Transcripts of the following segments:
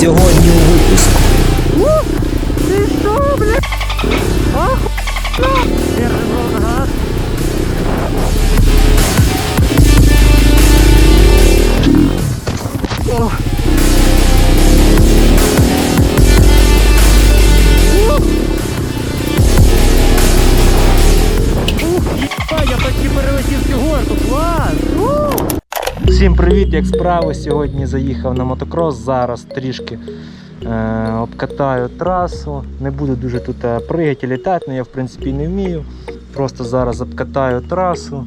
Сьогодні у випуску. Ти що, блядь? Охуенно! Всім привіт, як справи? Сьогодні заїхав на мотокрос. Зараз трішки е, обкатаю трасу. Не буду дуже тут е, пригати, літати, але я в принципі не вмію. Просто зараз обкатаю трасу.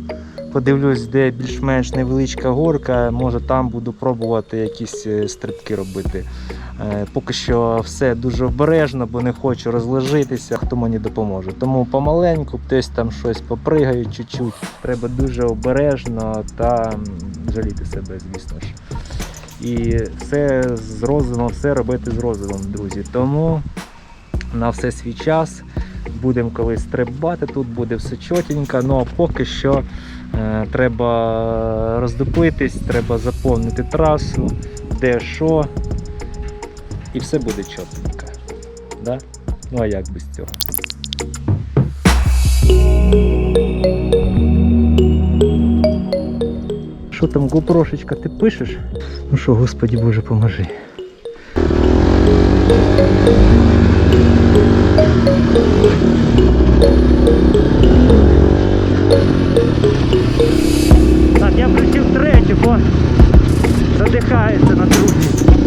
Подивлюсь, де більш-менш невеличка горка, може там буду пробувати якісь е, стрибки робити. Е, Поки що все дуже обережно, бо не хочу розложитися, хто мені допоможе. Тому помаленьку, десь там щось попригаю чуть-чуть. Треба дуже обережно та жаліти себе, звісно ж. І все з розумом, все робити з розумом, друзі. Тому на все свій час. Будемо колись стрибати, тут буде все чотенько, ну а поки що е, треба роздупитись, треба заповнити трасу, де що, і все буде чотенько. Да? Ну а як без цього? Що там, гопрошечка, ти пишеш? Ну що, господі Боже, поможи. Так, я включив третю, бо задихається на другій.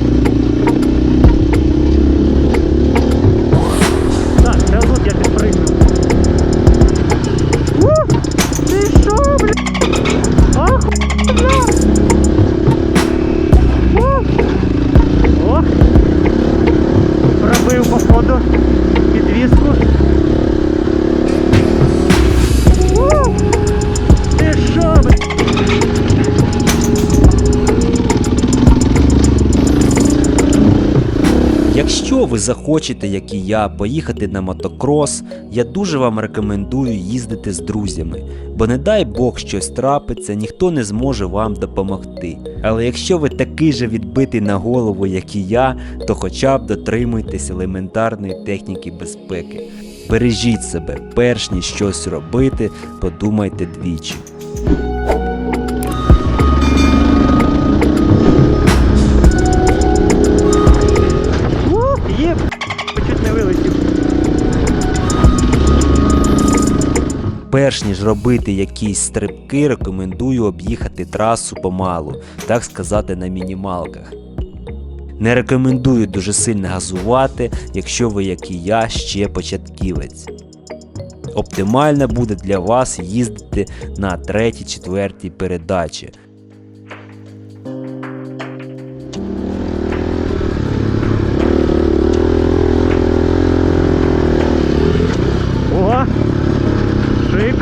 Ви захочете, як і я, поїхати на мотокрос, я дуже вам рекомендую їздити з друзями, бо не дай Бог щось трапиться, ніхто не зможе вам допомогти. Але якщо ви такий же відбитий на голову, як і я, то хоча б дотримуйтесь елементарної техніки безпеки. Бережіть себе, перш ніж щось робити, подумайте двічі. Перш ніж робити якісь стрибки, рекомендую об'їхати трасу помалу, так сказати, на мінімалках. Не рекомендую дуже сильно газувати, якщо ви, як і я, ще початківець. Оптимально буде для вас їздити на третій-четвертій передачі. О, шик.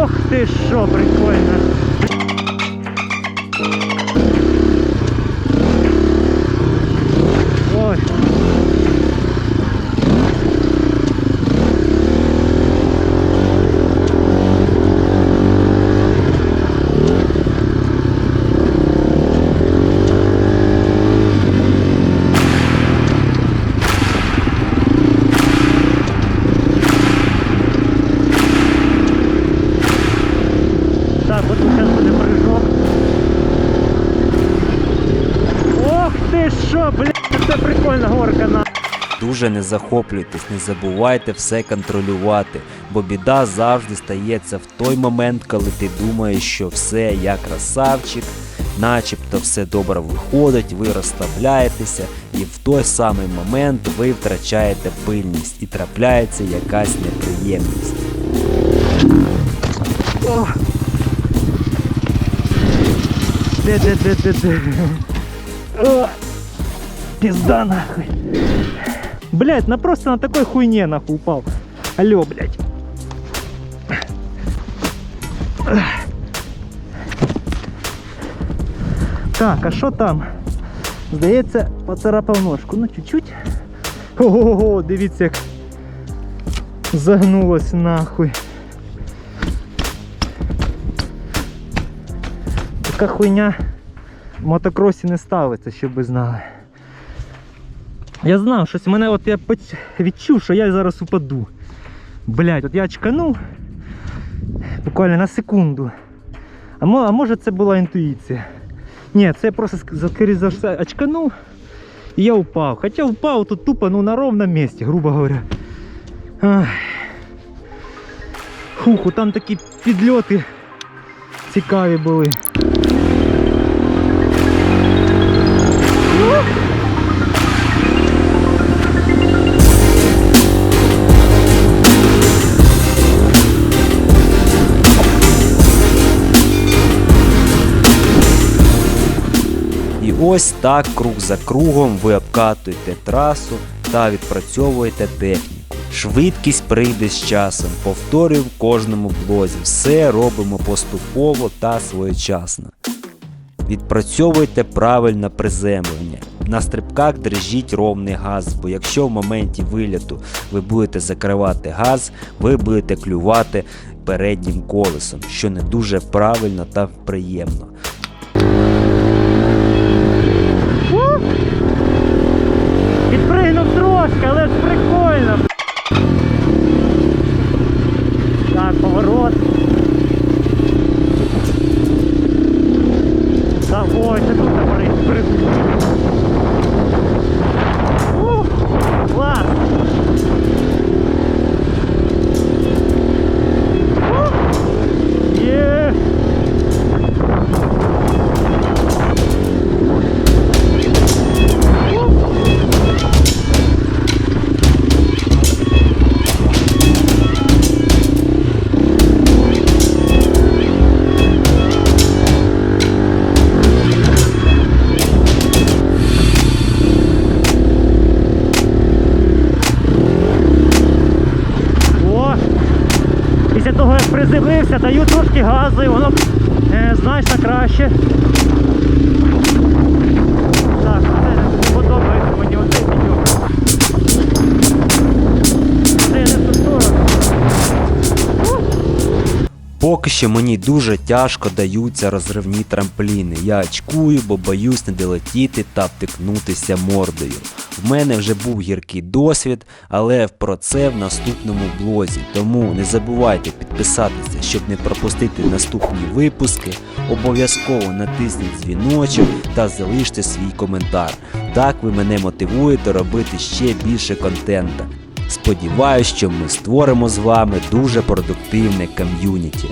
Ох ти що, прикольно. Ой. Так, от зараз буде прыжок. Ох ти що, блядь, це прикольна горка на. Дуже не захоплюйтесь, не забувайте все контролювати, бо біда завжди стається в той момент, коли ти думаєш, що все я красавчик, начебто все добре виходить, ви розслабляєтеся, і в той самий момент ви втрачаєте пильність і трапляється якась неприємність. О. Пизда нахуй. Блять, на просто на такой хуйне нахуй упал. Алло, блять. Так, а що там? Здається, поцарапав ножку. Ну, чуть-чуть. Ого, дивіться, як загнулось нахуй. Така хуйня в мотокросі не ставиться, щоб ви знали. Я знав, щось мене от я відчув, що я зараз упаду. Блять, от я очканув буквально на секунду. А, мо- а може це була інтуїція? Ні, це я просто ск- скоріше за все очканув і я упав. Хоча впав тут тупо ну, на ровному місці, грубо говоря. Фуху, там такі підльоти цікаві були. Ось так круг за кругом ви обкатуєте трасу та відпрацьовуєте техніку. Швидкість прийде з часом, повторюю в кожному блозі. Все робимо поступово та своєчасно. Відпрацьовуйте правильне приземлення. На стрибках держіть ровний газ, бо якщо в моменті виліту ви будете закривати газ, ви будете клювати переднім колесом, що не дуже правильно та приємно. Трошки газу воно е, значно краще. Поки що мені дуже тяжко даються розривні трампліни. Я очкую, бо боюсь не долетіти та втикнутися мордою. В мене вже був гіркий досвід, але про це в наступному блозі. Тому не забувайте підписатися, щоб не пропустити наступні випуски. Обов'язково натисніть дзвіночок та залиште свій коментар. Так ви мене мотивуєте робити ще більше контента. Сподіваюсь, що ми створимо з вами дуже продуктивне ком'юніті.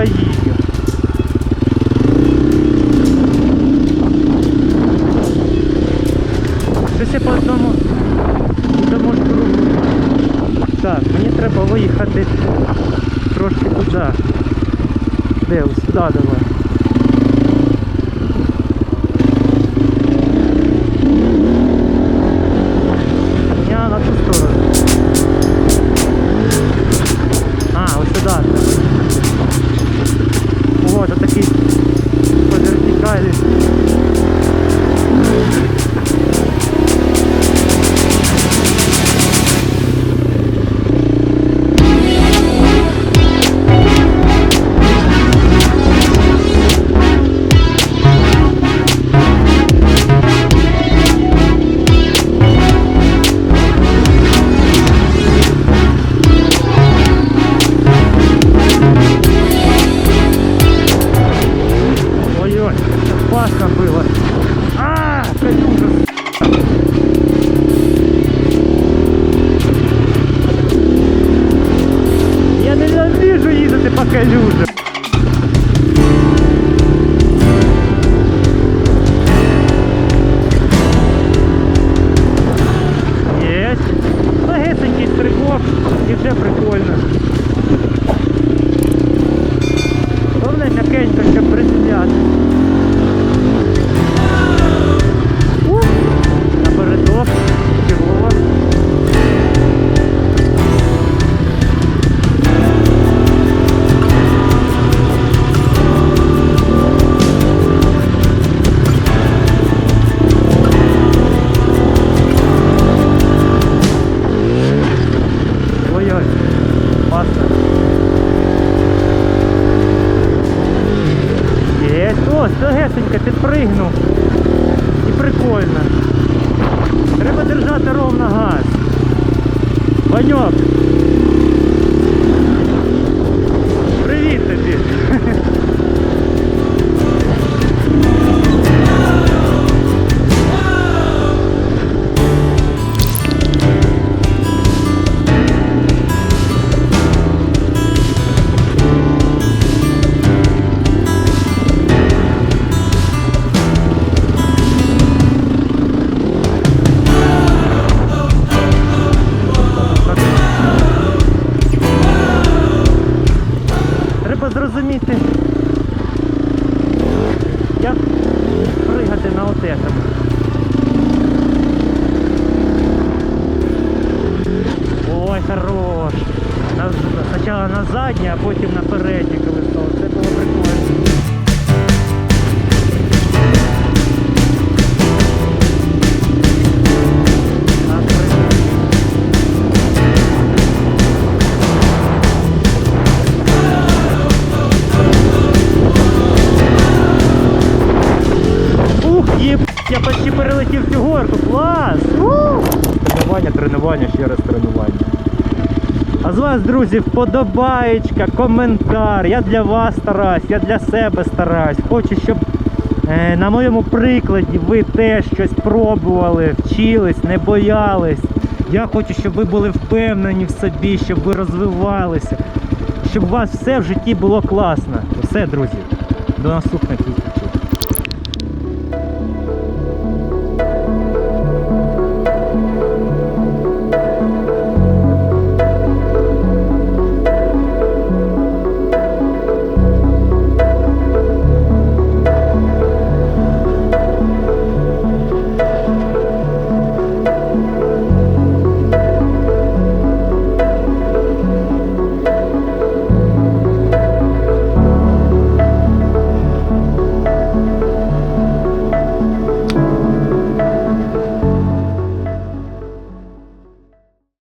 Їду. Щось я по одному тому ж кругу. Так, мені треба виїхати трошки туди. Де? Сюди давай. Приземляти. Ух, Напередок, чого. Ой-ой, паста. Легесенько підпригнув. І прикольно. Треба держати ровно газ. Ваньок. Пригати. Ой, хорош. На, спочатку на заднє, а потім Тренування, ще раз тренування. А з вас, друзі, вподобаєчка, коментар. Я для вас стараюсь, я для себе стараюсь. Хочу, щоб е, на моєму прикладі ви теж щось пробували, вчились, не боялись. Я хочу, щоб ви були впевнені в собі, щоб ви розвивалися, щоб у вас все в житті було класно. Все, друзі, до наступних зустрічей.